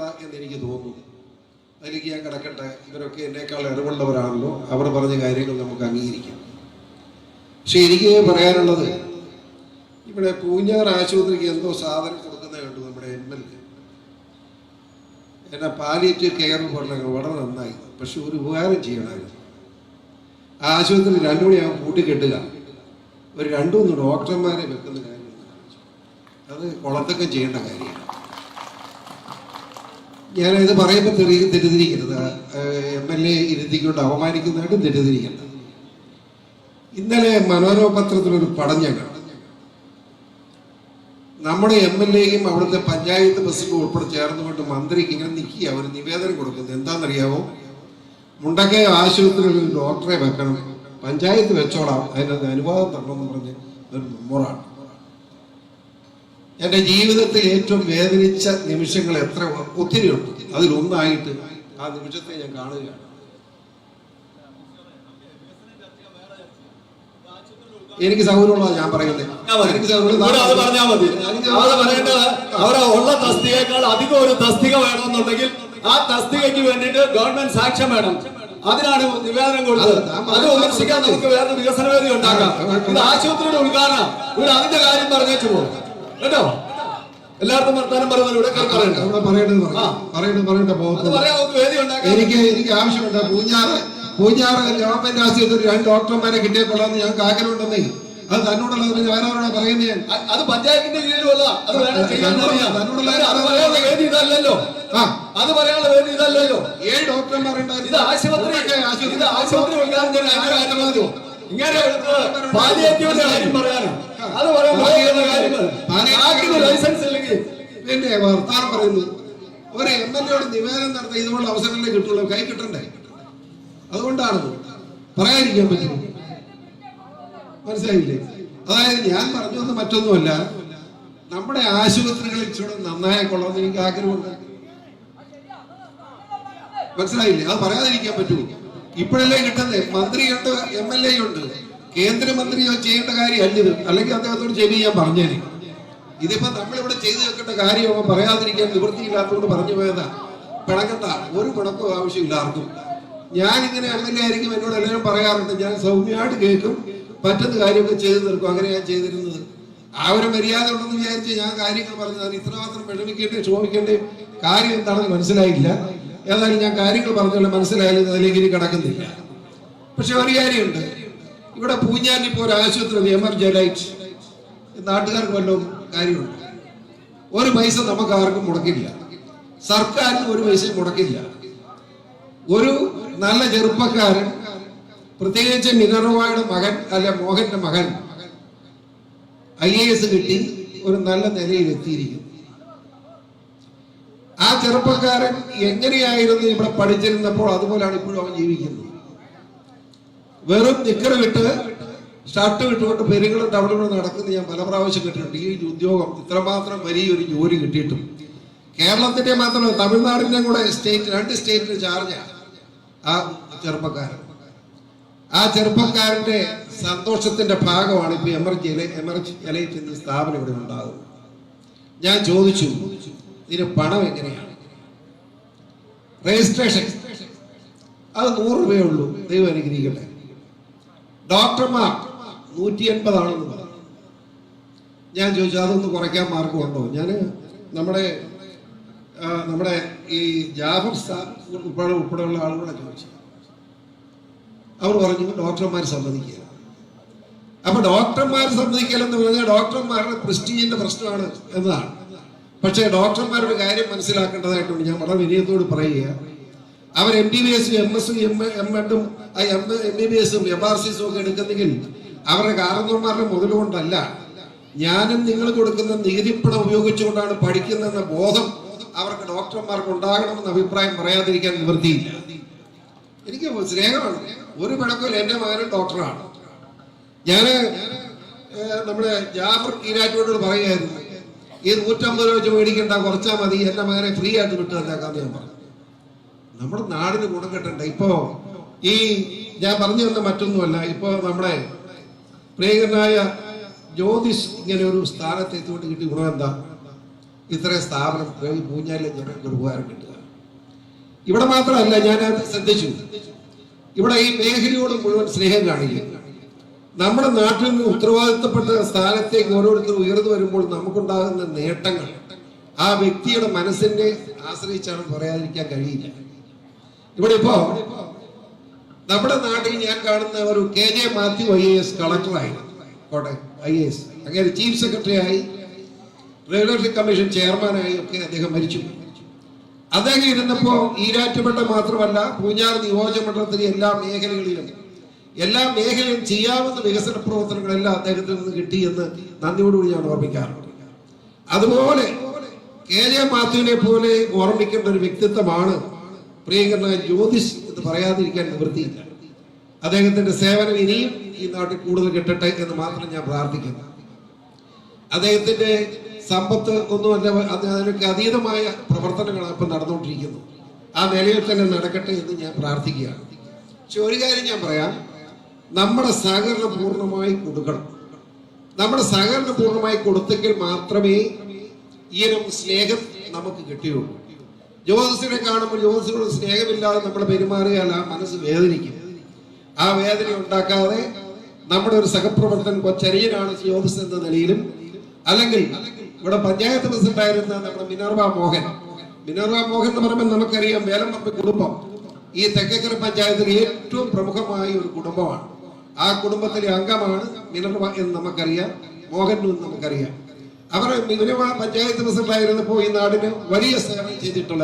കിടക്കണ്ട എന്ന് എനിക്ക് തോന്നുന്നു. അതിലേക്ക് ഞാൻ കിടക്കട്ടെ. ഇവരൊക്കെ എന്നേക്കാൾ അറിവുള്ളവരാണല്ലോ. അവർ പറഞ്ഞ കാര്യങ്ങൾ നമുക്ക് അംഗീകരിക്കാം. പക്ഷെ എനിക്ക് പറയാനുള്ളത് ഇവിടെ പൂഞ്ഞാർ ആശുപത്രിക്ക് എന്തോ സാധനം കൊടുക്കുന്നത് കണ്ടു നമ്മുടെ എം എൽ എ. എന്നാ പാലിയേറ്റീവ് കെയർ പറഞ്ഞ വളരെ നന്നായി. പക്ഷെ ഒരു ഉപകാരം ചെയ്യണമായിരുന്നു. ആശുപത്രി രണ്ടു മണിയാകുമ്പോൾ കൂട്ടിക്കെട്ടുക ഒരു രണ്ടു മൂന്ന് ഡോക്ടർമാരെ വെക്കുന്ന കാര്യം അത് കുളത്തൊക്കെ ചെയ്യേണ്ട കാര്യമാണ്. ഞാനിത് പറയുമ്പോൾ തെറി തെറ്റിദ്ധരിക്കരുത്. എം എൽ എ ഇരുത്തിക്കൊണ്ട് അവമാനിക്കുന്നതായിട്ട് തെറ്റിദ്ധരിക്കരുത്. ഇന്നലെ മനോരമ പത്രത്തിലൊരു പടം ഞാൻ കണ്ടു. നമ്മുടെ എം എൽ എയും അവിടുത്തെ പഞ്ചായത്ത് പ്രസിഡന്റും ഉൾപ്പെടെ ചേർന്നുകൊണ്ട് മന്ത്രിക്ക് ഇങ്ങനെ നിൽക്കുക ഒരു നിവേദനം കൊടുക്കുന്നത് എന്താണെന്നറിയാമോ മുണ്ടക്കയ ആശുപത്രിയിൽ ഡോക്ടറെ വെക്കണം. പഞ്ചായത്ത് വെച്ചോളാം. അതിനകത്ത് അനുവാദം തരണമെന്ന് പറഞ്ഞ് ഒരു മെമ്മോറാണ്. എന്റെ ജീവിതത്തിൽ ഏറ്റവും വേദനിച്ച നിമിഷങ്ങൾ എത്ര ഒത്തിരിയുണ്ട് അതിലൊന്നായിട്ട് ആ നിമിഷത്തെ ഞാൻ കാണുകയാണ്. എനിക്ക് സൗകര്യമുള്ള ഞാൻ പറയുന്നത് എനിക്ക് ഉള്ള തസ്തികയേക്കാൾ അധികം ഒരു തസ്തിക വേണമെന്നുണ്ടെങ്കിൽ ആ തസ്തികയ്ക്ക് വേണ്ടിയിട്ട് ഗവൺമെന്റ് സാക്ഷ്യം വേണം. അതിനാണ് നിവേദനം കൊടുത്തത്. അത് വിമർശിക്കാൻ നമുക്ക് വേറെ വികസന വേദി ഉണ്ടാക്കാം ഇത് ആശുപത്രിയുടെ ഉദ്ഘാടനം. ഇവിടെ അതിന്റെ കാര്യം പറഞ്ഞേച്ചു പോകും കേട്ടോ? എല്ലാവർക്കും വർത്താനം പറയുന്നത് ഇവിടെ പറയേണ്ടത്. പറയേണ്ടത് പറയേണ്ട എനിക്ക് എനിക്ക് ആവശ്യമുണ്ട്. പൂഞ്ഞാറ് പൂഞ്ഞാറ് ഗവൺമെന്റ് ആശുപത്രി രണ്ട് ഡോക്ടർമാരെ കിട്ടിയ കൊള്ളാന്ന് ഞങ്ങൾക്ക് ആഗ്രഹമുണ്ടെന്നേ. അത് തന്നോടുള്ളത് പിന്നെ വേറെ ആരോടാ പറയുന്നത് ഞാൻ അത് പഞ്ചായത്തിന്റെ കീഴിലുള്ള അത് ഇതല്ലല്ലോ. ആ. അത് പറയാനുള്ള വേദി ഇതല്ലല്ലോ. ഏഴ് ഡോക്ടർമാരുണ്ടായിരുന്നു ഇത് ആശുപത്രി. ആശുപത്രി. ഇങ്ങനെ പറയാനോ. പറയുന്ന കാര്യം ലൈസൻസ് ഇല്ലെങ്കിൽ പിന്നെ വർത്താനം പറയുന്നു. ഒരു എം എൽ എയോട് നിവേദനം നടത്താൻ ഇതുപോലുള്ള അവസരങ്ങളെ കിട്ടുള്ളൂ. കൈ കിട്ടണ്ടേ? അതുകൊണ്ടാണ് പറയാതിരിക്കാൻ പറ്റും മനസ്സിലായില്ലേ? അതായത് ഞാൻ പറഞ്ഞു വന്ന മറ്റൊന്നുമല്ല. നമ്മുടെ ആശുപത്രികളിൽ ഇച്ചിരി നന്നായ കൊള്ളാമെന്ന് എനിക്ക് ആഗ്രഹമുണ്ട്. മനസ്സിലായില്ലേ? അത് പറയാതിരിക്കാൻ പറ്റുമോ? ഇപ്പോഴല്ലേ കിട്ടുന്നത്? മന്ത്രിയുണ്ട് എം എൽ എ ഉണ്ട് കേന്ദ്രമന്ത്രിയോ ചെയ്യേണ്ട കാര്യമല്ല ഇത്. അല്ലെങ്കിൽ അദ്ദേഹത്തോട് ചെവി ഞാൻ പറഞ്ഞേനെ. ഇതിപ്പോ നമ്മളിവിടെ ചെയ്തു വെക്കേണ്ട കാര്യം പറയാതിരിക്കാൻ നിവൃത്തിയില്ലാത്തതുകൊണ്ട് പറഞ്ഞു പോയതാ. പിണക്കണ്ട ഒരു പിണക്കവും ആവശ്യമില്ല ആർക്കും. ഇങ്ങനെ എം എൽ എ ആയിരിക്കും എന്നോട് എല്ലാവരും പറയാറുണ്ട്. ഞാൻ സൗമ്യമായിട്ട് കേൾക്കും. പറ്റുന്ന കാര്യമൊക്കെ ചെയ്തു തീർക്കും. അങ്ങനെ ഞാൻ ചെയ്തിരുന്നത്. ആ ഒരു മര്യാദ ഉണ്ടെന്ന് വിചാരിച്ച് ഞാൻ കാര്യങ്ങൾ പറഞ്ഞത് ഇത്രമാത്രം വിഷമിക്കേണ്ടേ ക്ഷോഭിക്കേണ്ടേ കാര്യം എന്താണെന്ന് മനസ്സിലായില്ല. ഏതായാലും ഞാൻ കാര്യങ്ങൾ പറഞ്ഞുകൊണ്ട് മനസ്സിലായാലും അതിലേക്ക് ഇനി കിടക്കുന്നില്ല. പക്ഷെ ഒരു കാര്യമുണ്ട്. ഇവിടെ പൂഞ്ഞാലിൽ ഇപ്പോൾ ഒരു ആശുപത്രി എമർജലൈറ്റ് നാട്ടുകാർക്ക് വല്ലതും കാര്യമുണ്ട്. ഒരു പൈസ നമുക്ക് ആർക്കും മുടക്കില്ല. സർക്കാരിന് ഒരു പൈസ മുടക്കില്ല. ഒരു നല്ല ചെറുപ്പക്കാരൻ പ്രത്യേകിച്ച് മിനർവായുടെ മകൻ അല്ല മോഹന്റെ മകൻ ഐ എ എസ് കിട്ടി ഒരു നല്ല നിലയിൽ എത്തിയിരിക്കുന്നു ആ ചെറുപ്പക്കാരൻ എങ്ങനെയായിരുന്നു ഇവിടെ പഠിച്ചിരുന്നപ്പോൾ അതുപോലെയാണ് ഇപ്പോഴും അവൻ ജീവിക്കുന്നത്? വെറും നിക്കറ് വിട്ട് ഷർട്ട് കിട്ടുകൊണ്ട് പെരുങ്ങളും തവളുകളും നടക്കുന്ന ഞാൻ പല പ്രാവശ്യം കിട്ടിയിട്ടുണ്ട് ഈ ഉദ്യോഗം ഇത്രമാത്രം വലിയൊരു ജോലി കിട്ടിയിട്ടും. കേരളത്തിന്റെ മാത്രമല്ല തമിഴ്നാടിന്റെ കൂടെ സ്റ്റേറ്റ് രണ്ട് സ്റ്റേറ്റിന് ചാർജാണ് ആ. ചെറുപ്പക്കാരൻ. ആ ചെറുപ്പക്കാരന്റെ സന്തോഷത്തിന്റെ ഭാഗമാണ് ഇപ്പൊ എമർജി എമർജി എലൈറ്റ് എന്ന സ്ഥാപനം ഇവിടെ ഉണ്ടാകുന്നത്. ഞാൻ ചോദിച്ചു ഇതിന് പണം എങ്ങനെയാണ്? രജിസ്ട്രേഷൻ അത് നൂറ് രൂപയേ ഉള്ളൂ. ദൈവം അനുഗ്രഹിക്കട്ടെ. ഡോക്ടർമാർ നൂറ്റി എൺപതാണെന്ന് പറഞ്ഞു ഞാൻ ചോദിച്ചു അതൊന്ന് കുറയ്ക്കാൻ മാർഗമുണ്ടോ ഞാൻ നമ്മുടെ നമ്മുടെ ഈ ജാഫർ ഉൾപ്പെടെ ഉൾപ്പെടെയുള്ള ആളുകളെ ചോദിച്ചു അവർ പറഞ്ഞു ഡോക്ടർമാർ സമ്മതിക്കുക അപ്പൊ ഡോക്ടർമാർ സമ്മതിക്കലെന്ന് പറഞ്ഞാൽ ഡോക്ടർമാരുടെ പ്രസ്റ്റീജിന്റെ പ്രശ്നമാണ് എന്നതാണ് പക്ഷേ ഡോക്ടർമാരുടെ കാര്യം മനസ്സിലാക്കേണ്ടതായിട്ടുണ്ട് ഞാൻ വളരെ വിനയത്തോട് പറയുക അവർ എം ബി ബി എസും എം എസും എം എം എഡും എം ബി ബി എസും എം ആർ സിസും ഒക്കെ എടുക്കുന്നെങ്കിൽ അവരുടെ കാരണവന്മാരുടെ മുതലുകൊണ്ടല്ല ഞാനും നിങ്ങൾ കൊടുക്കുന്ന നികുതിപ്പണം ഉപയോഗിച്ചുകൊണ്ടാണ് പഠിക്കുന്നതെന്ന ബോധം അവർക്ക് ഡോക്ടർമാർക്ക് ഉണ്ടാകണമെന്ന അഭിപ്രായം പറയാതിരിക്കാൻ നിവൃത്തിയില്ല. എനിക്ക് സ്നേഹമാണ്. ഒരു പിണക്കമില്ല എന്റെ മകനും ഡോക്ടറാണ്. ഞാൻ നമ്മുടെ ജാഫർ ഈരാറ്റോട് പറയുമായിരുന്നു ഈ നൂറ്റമ്പത് രൂപ വെച്ച് മേടിക്കണ്ട കുറച്ചാൽ മതി എന്റെ മകനെ ഫ്രീ ആയിട്ട് വിട്ടു തന്നേക്കാന്ന് ഞാൻ പറഞ്ഞു. നമ്മുടെ നാടിന് ഗുണം കിട്ടണ്ട. ഇപ്പോ ഈ ഞാൻ പറഞ്ഞു തന്ന മറ്റൊന്നുമല്ല ഇപ്പോ നമ്മുടെ പ്രിയങ്കരനായ ജ്യോതിഷ് ഇങ്ങനെ ഒരു സ്ഥാനത്ത് എത്തിക്കൊണ്ട് കിട്ടി ഗുണം എന്താ? ഇത്രയും സ്ഥാപനം ഈ പൂഞ്ഞാലിലെ ജനങ്ങൾക്ക് ഒരു ഉപകാരം കിട്ടുക. ഇവിടെ മാത്രമല്ല ഞാൻ അത് ശ്രദ്ധിച്ചു. ഇവിടെ ഈ മേഖലയോട് മുഴുവൻ സ്നേഹം കാണിക്കുക നമ്മുടെ നാട്ടിൽ നിന്ന് ഉത്തരവാദിത്തപ്പെട്ട സ്ഥാനത്തേക്ക് ഓരോരുത്തർ ഉയർന്നു വരുമ്പോൾ നമുക്കുണ്ടാകുന്ന നേട്ടങ്ങൾ ആ വ്യക്തിയുടെ മനസ്സിനെ ആശ്രയിച്ചാണ് പറയാതിരിക്കാൻ കഴിയില്ല. ഇവിടെ ഇപ്പോ നമ്മുടെ നാട്ടിൽ ഞാൻ കാണുന്ന ഒരു K J Mathew I A S കളക്ടറായി. I A S. അങ്ങനെ ചീഫ് സെക്രട്ടറി ആയി റെഗുലേറ്ററി കമ്മീഷൻ ചെയർമാനായി ഒക്കെ അദ്ദേഹം മരിച്ചു. അദ്ദേഹം ഇരുന്നപ്പോൾ ഈരാറ്റുപേട്ട മാത്രമല്ല പൂഞ്ഞാർ നിയോജക മണ്ഡലത്തിലെ എല്ലാ മേഖലകളിലും എല്ലാ മേഖലയും ചെയ്യാവുന്ന വികസന പ്രവർത്തനങ്ങളെല്ലാം അദ്ദേഹത്തിൽ നിന്ന് കിട്ടിയെന്ന് നന്ദിയോടുകൂടി ഞാൻ ഓർമ്മിക്കാറുണ്ട് അതുപോലെ കെ ജെ മാത്യുവിനെ പോലെ ഓർമ്മിക്കേണ്ട ഒരു വ്യക്തിത്വമാണ് പ്രിയങ്കരനായ ജ്യോതിഷ് എന്ന് പറയാതിരിക്കാൻ നിവൃത്തിയില്ല. അദ്ദേഹത്തിന്റെ സേവനം ഇനിയും ഈ നാട്ടിൽ കൂടുതൽ കിട്ടട്ടെ എന്ന് മാത്രം ഞാൻ പ്രാർത്ഥിക്കുന്നു. അദ്ദേഹത്തിന്റെ സമ്പത്ത് ഒന്നുമല്ല അത് അതിനൊക്കെ അതീതമായ പ്രവർത്തനങ്ങളാണ് ഇപ്പം നടന്നുകൊണ്ടിരിക്കുന്നത് ആ നിലയിൽ തന്നെ നടക്കട്ടെ എന്ന് ഞാൻ പ്രാർത്ഥിക്കുകയാണ്. പക്ഷെ ഒരു കാര്യം ഞാൻ പറയാം. നമ്മുടെ സഹകരണം പൂർണമായി കൊടുക്കണം. നമ്മുടെ സഹകരണം പൂർണമായി കൊടുത്തെങ്കിൽ മാത്രമേ ഈയൊരു സ്നേഹം നമുക്ക് കിട്ടിയുള്ളൂ. ജ്യോതിസിനെ കാണുമ്പോൾ ജ്യോതിസിനോട് സ്നേഹമില്ലാതെ നമ്മൾ പെരുമാറിയാൽ ആ മനസ്സ് വേദനിക്കും. ആ വേദന ഉണ്ടാക്കാതെ നമ്മുടെ ഒരു സഹപ്രവർത്തകൻ കൊച്ചരിയനാണ് ജ്യോതിസ് എന്ന നിലയിലും അല്ലെങ്കിൽ ഇവിടെ പഞ്ചായത്ത് പ്രസിഡന്റ് ആയിരുന്ന നമ്മുടെ മിനർവ മോഹൻ. മിനർവ മോഹൻ എന്ന് പറയുമ്പോൾ നമുക്കറിയാം വേലമ്പറമ്പ് കുടുംബം. ഈ തെക്കേക്കര പഞ്ചായത്തിൽ ഏറ്റവും പ്രമുഖമായ ഒരു കുടുംബമാണ്. ആ കുടുംബത്തിലെ അംഗമാണ് മിനർവ എന്ന് നമുക്കറിയാം മോഹൻ എന്ന് നമുക്കറിയാം. അവർ മിനർവ പഞ്ചായത്ത് പ്രസിഡന്റ് ആയിരുന്നപ്പോൾ ഈ നാടിന് വലിയ സേവനം ചെയ്തിട്ടുള്ള